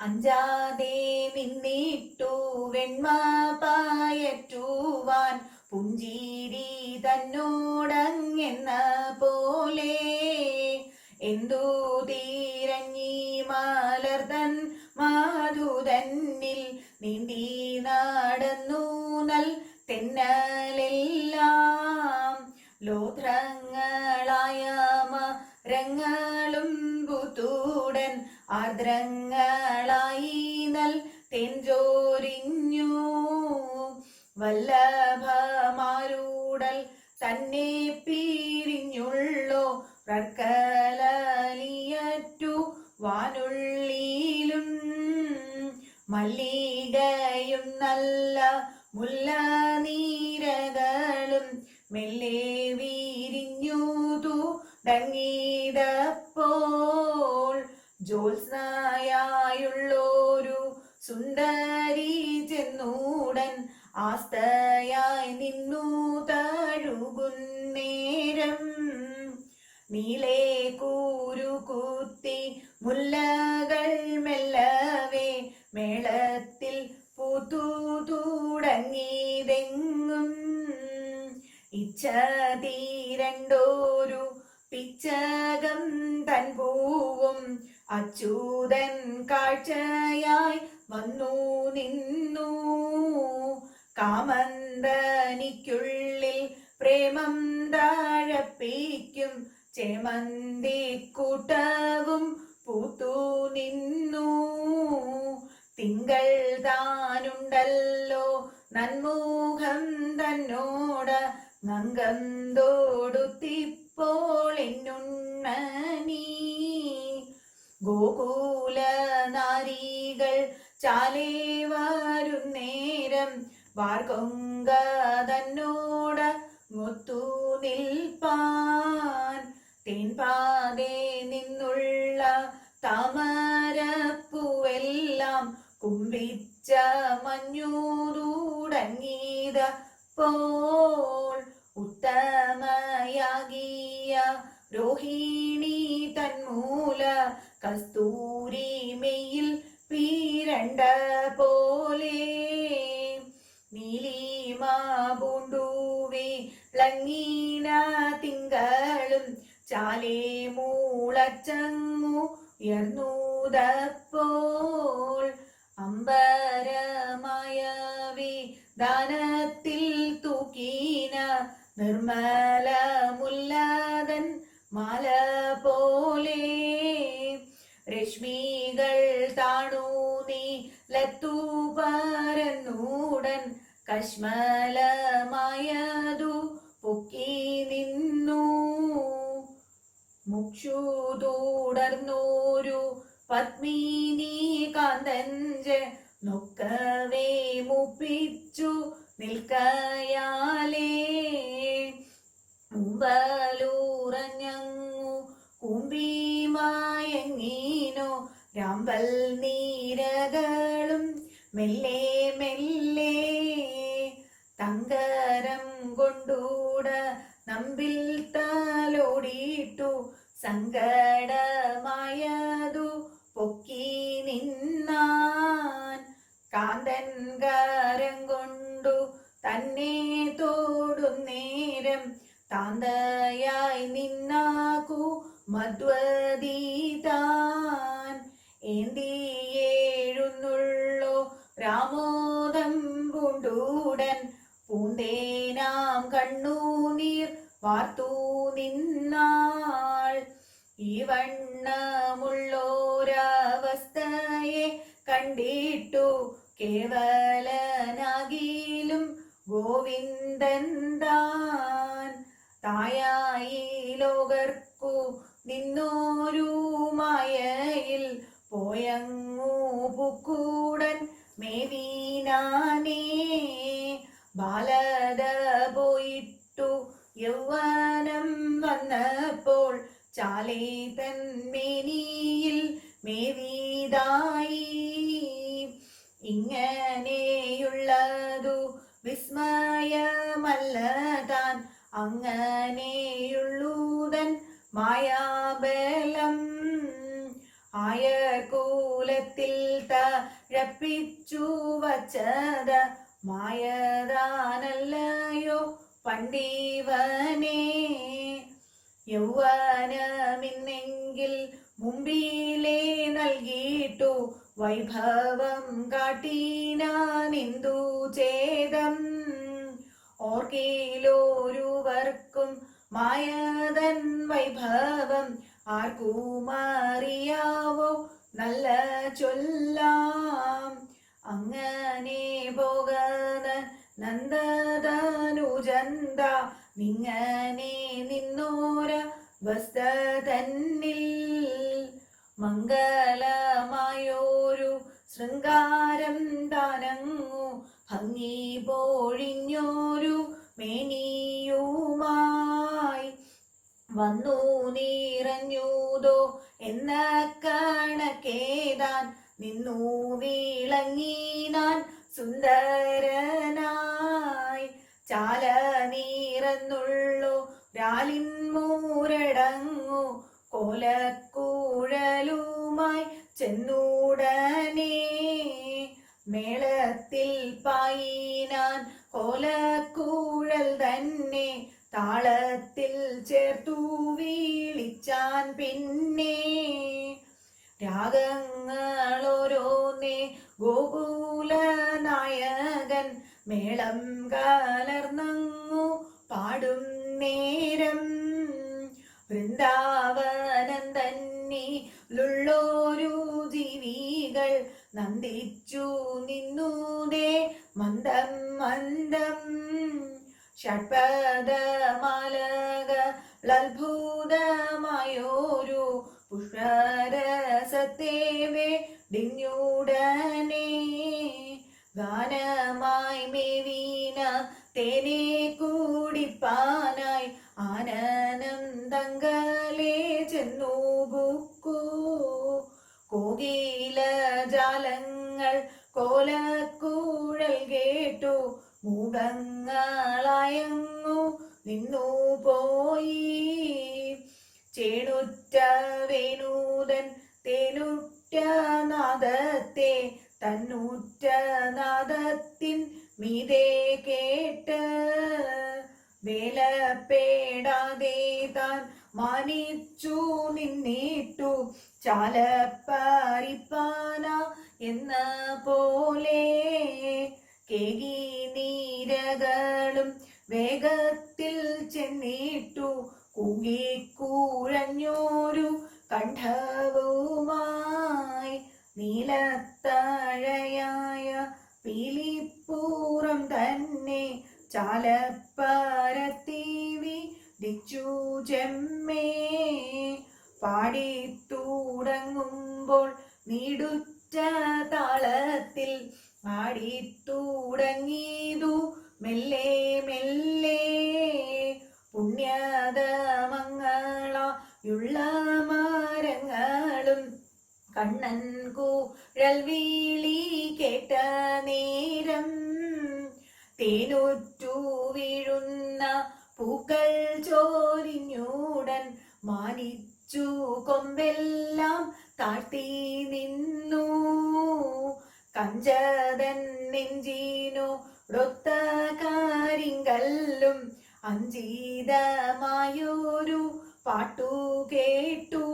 അഞ്ചാതെ നിന്നിട്ടു വെൺമാപ്പായറ്റുവാൻ പുഞ്ചീരി തന്നോടങ്ങെന്ന പോലെ. എന്തു തീരഞ്ഞി മാലർദൻ മാധുതന്നിൽ നീന്തി നടന്നു നൽ തെന്നലെല്ലാം. ലോത്രങ്ങളായ പുത്തൂടൻ ആർദ്രങ്ങളായി നൽ തെഞ്ചോരിഞ്ഞു. വല്ലഭമാരൂടൽ തന്നെ പിരിഞ്ഞുള്ളോ. റർക്കലിയറ്റു വാനുള്ളിലും മല്ലികയും നല്ല മുല്ല നീരകളും മെല്ലെ വീരിഞ്ഞു തുടങ്ങിയതപ്പോൾ ജ്യോത്സ്നയായുള്ളൊരു സുന്ദരി ചെന്നൂടൻ ആസ്തയായി നിന്നു തഴുകുന്നേരം. നീലേ കൂരു കൂത്തി മുല്ലകൾ മെല്ലവേ മേളത്തിൽ പൂത്തു തുടങ്ങിയതെങ്ങും. ഇച്ഛ തീരണ്ടോരു പിച്ചകം തൻ പൂവും അച്യുതൻ കാഴ്ചയായി വന്നു നിന്നു. കാമന്തനിക്കുള്ളിൽ പ്രേമം താഴപ്പിക്കും. ചേമന്തി കൂട്ടവും പൂത്തു നിന്നു. തിങ്കൾ താനുണ്ടല്ലോ നന്മൂഖം തന്നോട്. നങ്കം തോടുത്തിപ്പോൾ എന്നുണ്ണനീ. ഗോകുല നാരികൾ ചാലേ വാർകൊങ്ക തന്നോട് മുത്തു നിൽപ്പാൻ. തേൻപാതെ നിന്നുള്ള താമരപ്പൂവെല്ലാം കുമ്പിച്ച മഞ്ഞൂതൂടങ്ങിയത് പോൾ. ഉത്തമയാകിയ രോഹിണി തന്മൂല കസ്തൂരി മെയിൽ പീരണ്ട പോലെ നീലിമ പൂണ്ടുവേ ലങ്ങീന തിങ്കളും ചാലേ മൂളച്ചങ്ങു ഉയർന്നൂതപ്പോൾ അമ്പരമായവി ദാനത്തിൽ തൂക്കീന നിർമ്മല രശ്മികൾ താണു നീ. ലത്തു കശ്മലമായതു പൊക്കി നിന്നു. മുക്ഷു തുടർന്നോരു പത്മിനി കാന്തഞ്ച് നൊക്കവേ മുപ്പിച്ചു നിൽക്കയാലേ. മുമ്പലൂറഞ്ഞങ്ങു കുമ്പിമായങ്ങീനോ രാമ്പൽ നീരകളും മെല്ലെ മെല്ലെ തങ്കരം കൊണ്ടൂട നമ്പിൽ താലോടിയിട്ടു സങ്കടമായതു പൊക്കി നിന്നാൻ കാന്തൻ കാരം കൊണ്ടു തന്നെ തോടുന്നേരം താന്തയായി നിന്നാക്കു മധ്വതി പോയങ്ങു പുക്കൂടൻ മേവീനാനേ ബാലത പോയിട്ടു യൗവനം വന്നപ്പോൾ ചാലേ തന്മേനിയിൽ മേവീതായി. ഇങ്ങനെയുള്ളതു വിസ്മയമല്ല താൻ അങ്ങനെയുള്ളൂതൻ മായാബലം നായകൂലത്തിൽ തഴപ്പിച്ചു വച്ചത് മായതാനല്ലയോ പണ്ടീവനേ യൗവനമിന്നെങ്കിൽ മുമ്പിലേ നൽകിയിട്ടു വൈഭവം കാട്ടീനാനിന്ദു ചേതം. ഓർക്കിലോരുവർക്കും മായതൻ വൈഭവം ആർക്കും അറിയാവോ നല്ല ചൊല്ലാം അങ്ങനെ പോകന നന്ദതനുജന്ത നിങ്ങനെ നിന്നോര വസ്ത തന്നിൽ മംഗളമായോരു ശൃംഗാരം താനങ്ങു ഭംഗി പോഴിഞ്ഞോരു മേനിയുമായി വന്നു നീറഞ്ഞൂതോ എന്ന കണക്കേതാൻ? നിന്നു വീളങ്ങീനാൻ സുന്ദരനായി. ചാല നീറന്നുള്ളു രാലിൻ മൂരടങ്ങു. കോലക്കൂഴലുമായി ചെന്നൂടനെ മേളത്തിൽ പായിനാൻ. കോലക്കൂഴൽ തന്നെ താളത്തിൽ ചേർത്തു വീളിച്ചാൻ പിന്നെ രാഗങ്ങളോരോന്നേ ഗോകുല നായകൻ മേളം കലർന്നങ്ങു പാടും നേരം. വൃന്ദാവനം തന്നിലുള്ളോരു ജീവികൾ നന്ദിച്ചു നിന്നൂതേ മന്ദം മന്ദം ഷഡ്പദമാലകളത്ഭുതമായോരു പുഷ്പരസത്തെ ഡിഞ്ഞുടനെ. ഗാനമായി മേവീന തേനെ കൂടിപ്പാനായി ആനന്ദങ്കലേ ചെന്നു ബുക്കു കോകില ജാലങ്ങൾ കോലക്കൂഴൽ കേട്ടു മൂകങ്ങളായങ്ങു നിന്നു പോയി. ചേണുറ്റ വേണൂതൻ തേനുറ്റ നാദത്തെ തന്നുറ്റ നാദത്തിൻ മീതേ കേട്ട്. വേലപ്പേടാതെ താൻ മാനിച്ചു നിന്നിട്ടു. ചാലപ്പാരിപ്പാന എന്ന പോലെ കേകി നീരകളും വേഗത്തിൽ ചെന്നിട്ടു കൂകിക്കൂഴഞ്ഞോരു കണ്ഠവുമായി നീലത്തഴയായ കണ്ണൻ കൂഴൽ വീളി കേട്ട നേരം തേനൊറ്റു വീഴുന്ന പൂക്കൾ ചോരിഞ്ഞൂടൻ മാനിച്ചു കൊമ്പെല്ലാം താഴ്ത്തി നിന്നു. കഞ്ചതൻ നെഞ്ചീനു ഡൊത്ത കാരിങ്കല്ലും അഞ്ചീതമായൊരു പാട്ടു കേട്ടു.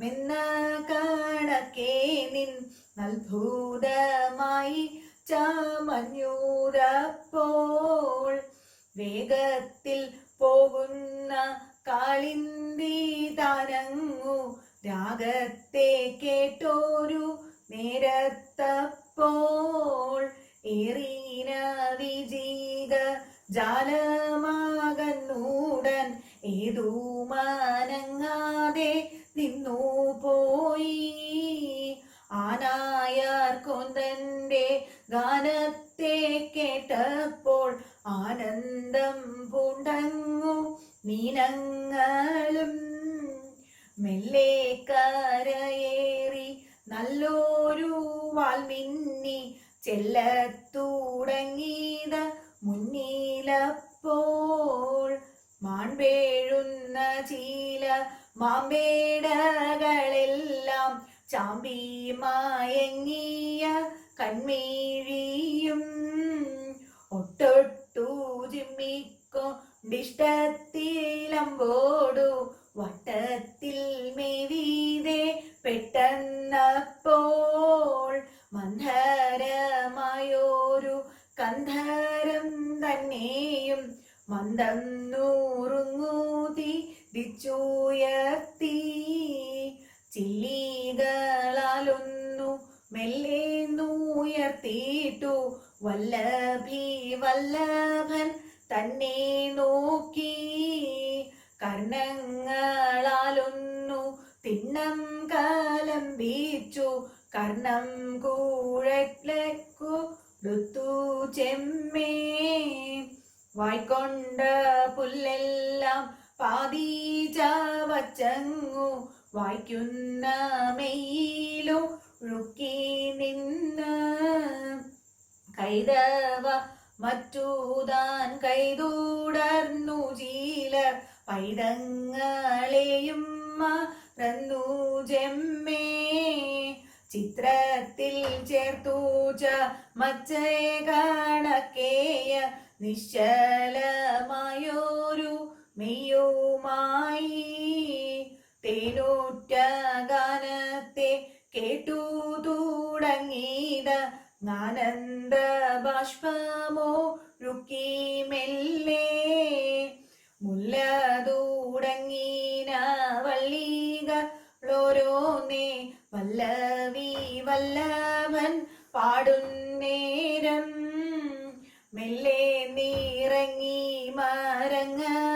മെന്ന കണക്കേ നിൻ അത്ഭുതമായി ചാമഞ്ഞൂരപ്പോൾ വേഗത്തിൽ പോകുന്ന കാളിന്തി താനങ്ങു. രാഗത്തെ കേട്ടോരു നേരത്തപ്പോൾ ഏറീന വിജീക ജാലമാകന്നൂടൻ ഏതു മാൺപേഴുന്ന ചീല മാമ്പേടകളെല്ലാം ചാമ്പി മായങ്ങിയ കൺമീഴിയും ഒട്ടൊട്ടു ജിമ്മിക്കൊണ്ടിഷ്ടത്തിലമ്പോടു വട്ടത്തിൽ മേവീതെ പെട്ടെന്നപ്പോൾ മന്ധരമായോരു കന്ധരം തന്നെയും മന്ദം നൂറുങ്ങൂതി ദിച്ചുയർത്തി ചില്ലികളാലൊന്നു മെല്ലെ നൂയർത്തിയിട്ടു വല്ലഭി വല്ലഭൻ തന്നെ നോക്കി കർണങ്ങളാലൊന്നു തിന്നം കലമ്പിച്ചു കർണം കൂഴക്കു ഋത്തു ചെമ്മേ വായ്ക്കൊണ്ട പുല്ലെല്ലാം പാതീച്ച വച്ചങ്ങു വായിക്കുന്ന മെയിലും ഴുക്കി നിന്ന് കൈതവ മറ്റൂതാൻ കൈതൂടർന്നു ചീലർ പൈതങ്ങളെയും ചിത്രത്തിൽ ചേർത്തൂച്ച മച്ചേ കണക്കേയ നിശ്ചലമായോരു മെയ്യുമായി തേനൂറ്റ ഗാനത്തെ കേട്ടു തുടങ്ങിയത് ആനന്ദ ബാഷ്പമോ രുക്കി മെല്ലെ മുല്ലതൂടങ്ങീന വള്ളികളോരോന്നേ വല്ലവി വല്ലഭൻ പാടുന്നേരം മെല്ലേ നീറങ്ങി മരങ്ങളിൽ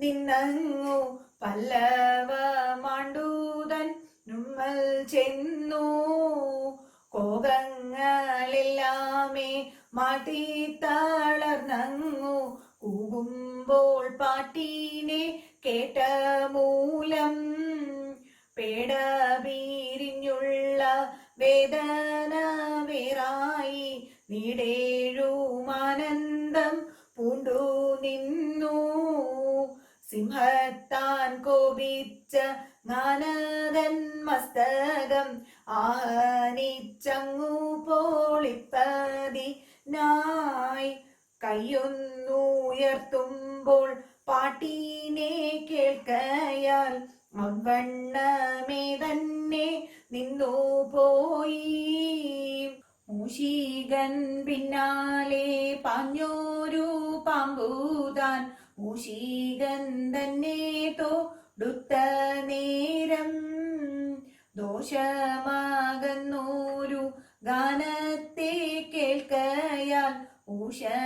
നിന്നങ്ങു പല്ലവ മാണ്ടൂതൻ നമ്മൽ ചെന്നു. കോകങ്ങളെല്ലാമേ മാറ്റി തളർന്നങ്ങു. കൂകുമ്പോൾ പാട്ടീനെ കേട്ട മൂലം പേടപീരിഞ്ഞുള്ള വേദന വേറായി നീടേഴുമാനന്ദം പൂണ്ടു നിന്നു. സിംഹത്താൻ കോപിച്ച ജ്ഞാനതൻ മസ്തകം ആനിച്ചങ്ങു പോളിപ്പതി നായി കയ്യൊന്നുയർത്തുമ്പോൾ പാട്ടീനെ കേൾക്കയാൽ അവണ്ണമേ തന്നെ നിന്നു പോയി മൂഷികൻ പിന്നാലെ പാഞ്ഞോരു പാമ്പൂതാൻ മൂഷികൻ തന്നെ തൊടുത്ത നേരം ദോഷമാകുന്നോരു ഗാനത്തെ കേൾക്കയാൽ ഊഷനായങ്ങനെ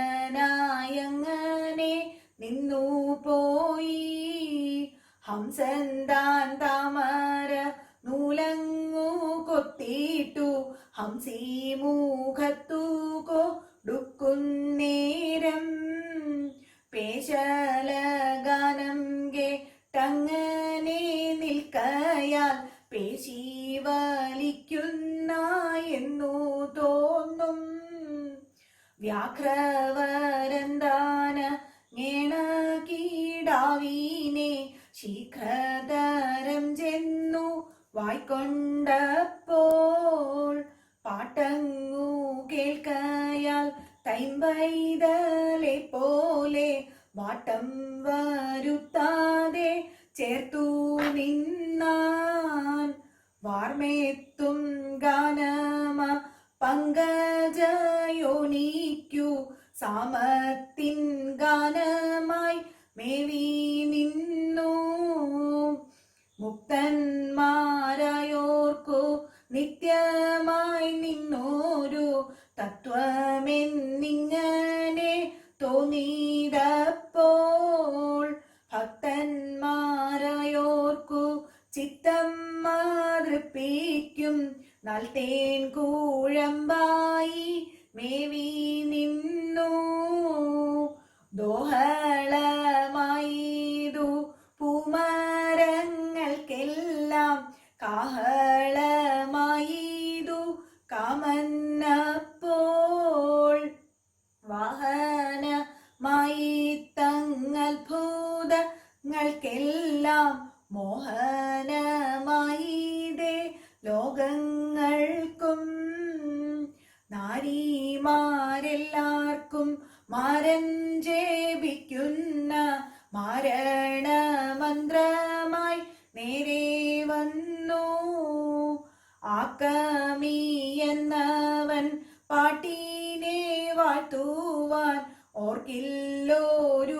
നിന്നു പോയി. ഹംസൻ താൻ താമര നൂലങ്ങു കൊത്തിയിട്ടു ഹംസി മൂഖത്തു കൊടുക്കുന്നേരം പേശലഗാനം കേട്ടങ്ങനെ നിൽക്കയാൽ പേശി വലിക്കുന്ന എന്നു തോന്നും. വ്യാഘ്രവരന്താന വാട്ടം വരുത്താതെ ചേർത്തു നിന്നാൻ വാർമേത്തും ഗാനമ പങ്കജയോനിക്കു സാമത്തിൻ ഗാനമായി മേവി നിന്നു. മുക്തന്മാരായോർക്കു നിത്യമായി നിന്നോരു തത്വമെന്നിങ്ങനെ തോന്നിയതപ്പോൾ പാൽ തേൻ കൂഴമ്പായി മേവി നിന്നു. ദോഹളമായിതു പൂമരങ്ങൾക്കെല്ലാം കാഹളമായിതു കാമന്നപ്പോൾ. വാഹനമായി തങ്ങൽഭൂതങ്ങൾക്കെല്ലാം മോഹനമായി മോഹനമായിതേ ലോകങ്ങൾ മാരെല്ലാർക്കും മാരൻ ജേപിക്കുന്ന മാരണ മന്ത്രമായി നേരെ വന്നു. ആക്കമി എന്നവൻ പാട്ടീനെ വാഴ്ത്തുവാൻ ഓർക്കില്ലോരു